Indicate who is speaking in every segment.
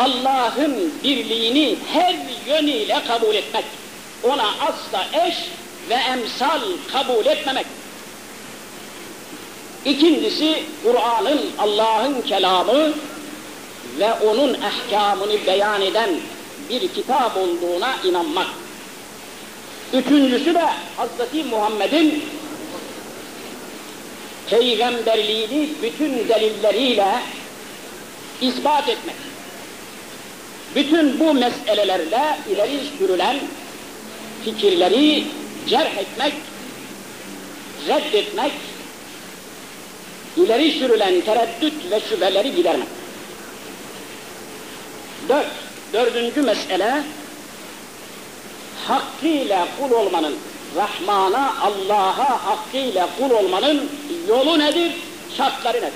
Speaker 1: Allah'ın birliğini her yönüyle kabul etmek. Ona asla eş ve emsal kabul etmemek. İkincisi Kur'an'ın Allah'ın kelamı ve onun ehkamını beyan eden bir kitap olduğuna inanmak. Üçüncüsü de Hz. Muhammed'in peygamberliğini bütün delilleriyle ispat etmek. Bütün bu meselelerle ileri sürülen fikirleri cerh etmek, reddetmek, ileri sürülen tereddüt ve şüpheleri gidermek. Dört, dördüncü mesele, hakkıyla kul olmanın, Rahman'a, Allah'a hakkıyla kul olmanın yolu nedir, şartları nedir?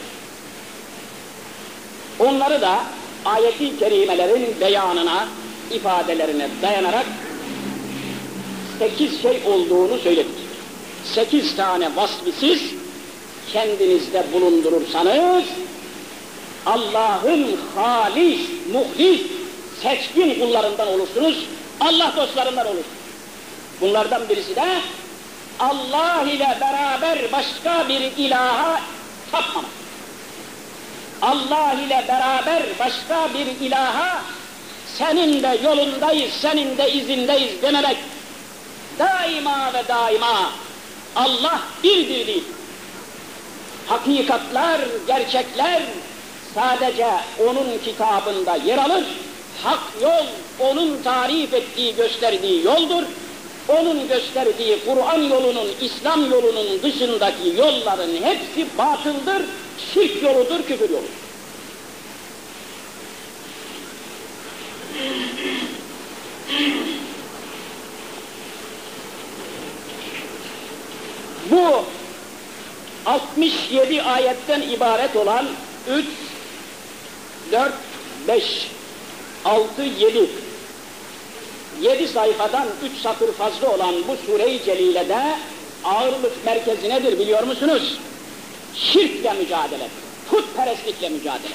Speaker 1: Onları da ayeti kerimelerin beyanına, ifadelerine dayanarak sekiz şey olduğunu söyledik. Sekiz tane vasfı siz kendinizde bulundurursanız Allah'ın halis, muhlis, seçkin kullarından olursunuz, Allah dostlarından olursunuz. Bunlardan birisi de Allah ile beraber başka bir ilaha tapmamak. Allah ile beraber başka bir ilaha senin de yolundayız, senin de izindeyiz dememek. Daima ve daima Allah birdir değil. Hakikatler, gerçekler sadece onun kitabında yer alır. Hak yol, onun tarif ettiği, gösterdiği yoldur. Onun gösterdiği Kur'an yolunun, İslam yolunun dışındaki yolların hepsi batıldır, şirk yoludur, küfür yoludur. Bu 67 ayetten ibaret olan 3, 4, 5, 6, 7 7 sayfadan 3 satır fazla olan bu sure-i celilede ağırlık merkezi nedir biliyor musunuz? Şirkle mücadele, putperestlikle mücadele.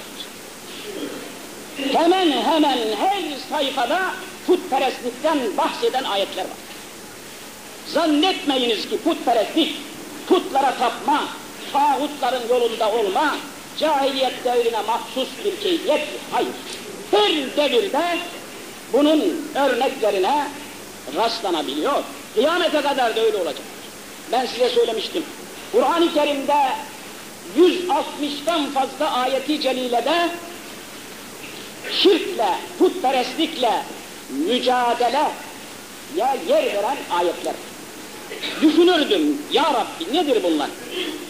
Speaker 1: Hemen hemen her sayfada putperestlikten bahseden ayetler var. Zannetmeyiniz ki putperestlik, putlara tapma, tağutların yolunda olma, cahiliyet devrine mahsus bir keyfiyet. Hayır. Her devirde bunun örneklerine rastlanabiliyor. Kıyamete kadar da öyle olacak. Ben size söylemiştim. Kur'an-ı Kerim'de 160'tan fazla ayeti celilede şirkle, putperestlikle mücadele ya yer veren ayetler. Düşünürdüm, ya Rabbi nedir bunlar?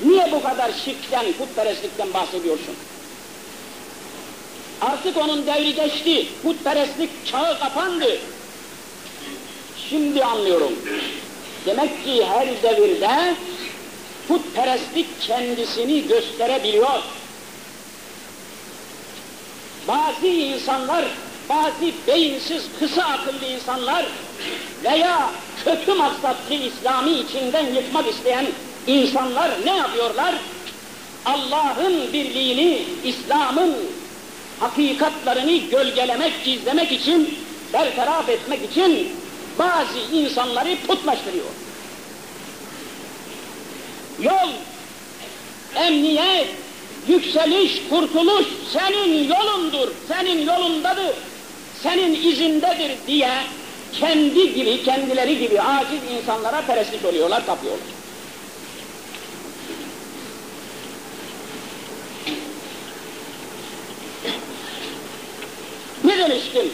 Speaker 1: Niye bu kadar şirkten, putperestlikten bahsediyorsun? Artık onun devri geçti, putperestlik çağı kapandı. Şimdi anlıyorum. Demek ki her devirde putperestlik kendisini gösterebiliyor. Bazı insanlar, bazı beyinsiz, kısa akıllı insanlar veya kötü maksatlı İslami içinden yıkmak isteyen insanlar ne yapıyorlar? Allah'ın birliğini, İslam'ın hakikatlarını gölgelemek, gizlemek için, bertaraf etmek için bazı insanları putlaştırıyor. Yol, emniyet, yükseliş, kurtuluş senin yolundur, senin yolundadır, senin izindedir diye kendi gibi, kendileri gibi aciz insanlara perestlik oluyorlar, tapıyorlar. Ne demiştim?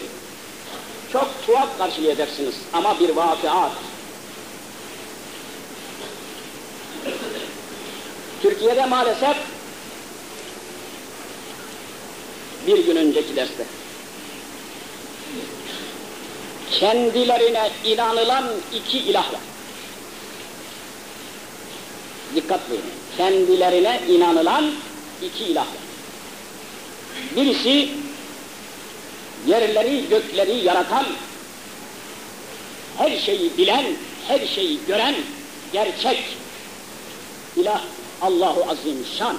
Speaker 1: Çok tuhaf karşılayacaksınız ama bir vakiat. Türkiye'de maalesef bir gün önceki derste kendilerine inanılan iki ilah var. Dikkat buyurun. Kendilerine inanılan iki ilah var. Birisi yerleri gökleri yaratan, her şeyi bilen, her şeyi gören gerçek ilah Allahu Azimüşşan.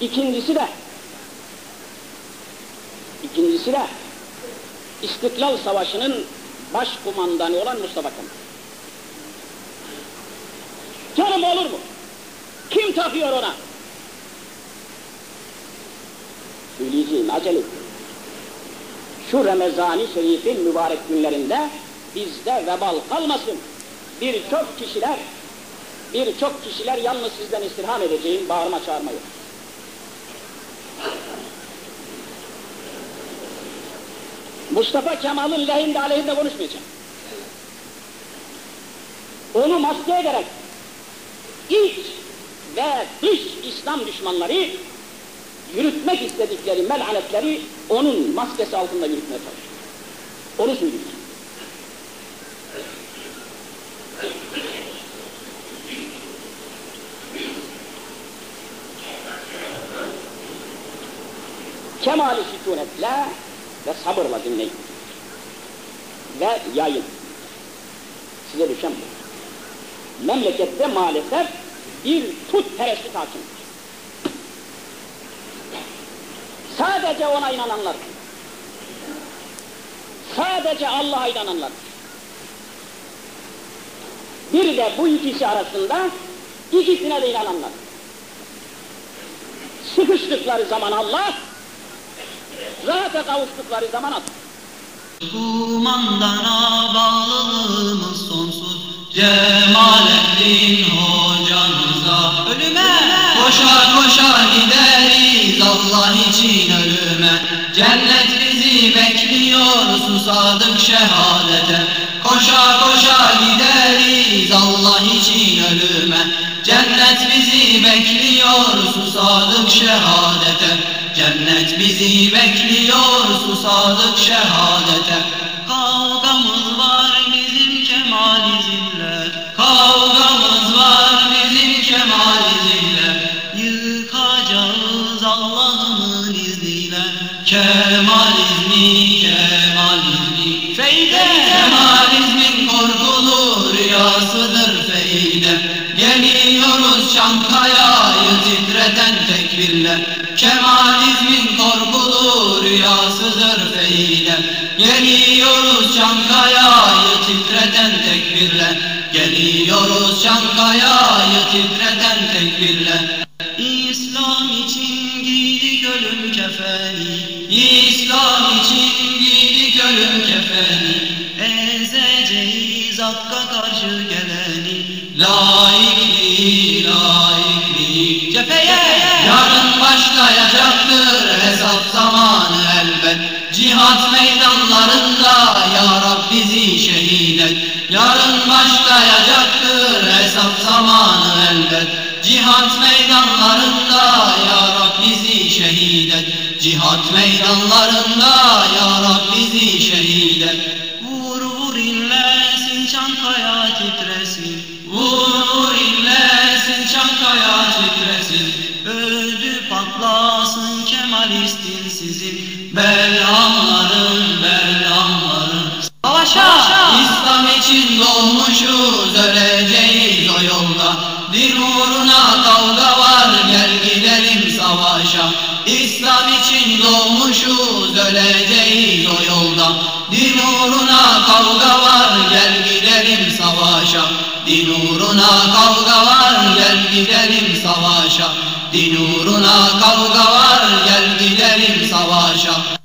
Speaker 1: İkincisi de İkincisi de İstiklal Savaşı'nın başkumandanı olan Mustafa Kemal. Canım olur mu? Kim tapıyor ona? Söyleyeceğim, acele. Şu Ramazan-ı Şerif'in mübarek günlerinde bizde vebal kalmasın. Birçok kişiler, birçok kişiler yalnız sizden istirham edeceğim, bağırma çağırmayı. Mustafa Kemal'ın lehinde aleyhinde konuşmayacağım. Onu maske ederek iç ve dış İslam düşmanları yürütmek istedikleri melanetleri onun maskesi altında yürütmeye çalışıyor. Onu söyleyeyim. Kemali sükunetle ve sabırla dinleyin. Ve yayın. Size düşen bu. Memlekette maalesef bir tut tereşit hakim. Sadece ona inananlar. Sadece Allah'a inananlar. Bir de bu ikisi arasında ikisine de inananlar. Sıkıştıkları zaman Allah, rahata kavuştukları zaman Allah.
Speaker 2: Kumandana bağlılığımız sonsuz Cemalettin hocamıza. Ölüme koşa koşa gideriz Allah için ölüme. Cennet bizi bekliyor susadık şehadete. Koşa koşa gideriz Allah için ölüme. Cennet bizi bekliyor susadık şehadete Cennet bizi bekliyor susadık şehadete. Kavgamız var bizim kemalizmle Kavgamız var bizim kemalizmle Yıkacağız Allah'ımın izniyle. Kemalizmi, kemalizmi Feyde Kemalizmin korkulu rüyasıdır feyde. Geliyoruz Çankaya'yı titreten tekbirle Kemalizmin korkulu rüyasıdır feyde Geliyoruz Çankaya'yı titreten tekbirle. Geliyoruz Çankaya'yı titreten tekbirle. İslam için giydik ölüm kefeni. İslam için giydik ölüm kefeni. Ezeceğiz Hakk'a karşı geleni. Laikliği, Cihat meydanlarında ya Rab bizi şehit et Vur vur inlesin Çankaya titresin. Vur vur inlesin Çankaya titresin. Ödü patlasın Kemalistin sizin Belamların belamların. Savaşa İslam için doğmuşuz öleceğiz gidelim savaşa. İslam için doğmuşuz öleceğiz o yolda. Din uğruna kavga var gel gidelim savaşa. Din uğruna kavga var gel gidelim savaşa. Din uğruna kavga var gel gidelim savaşa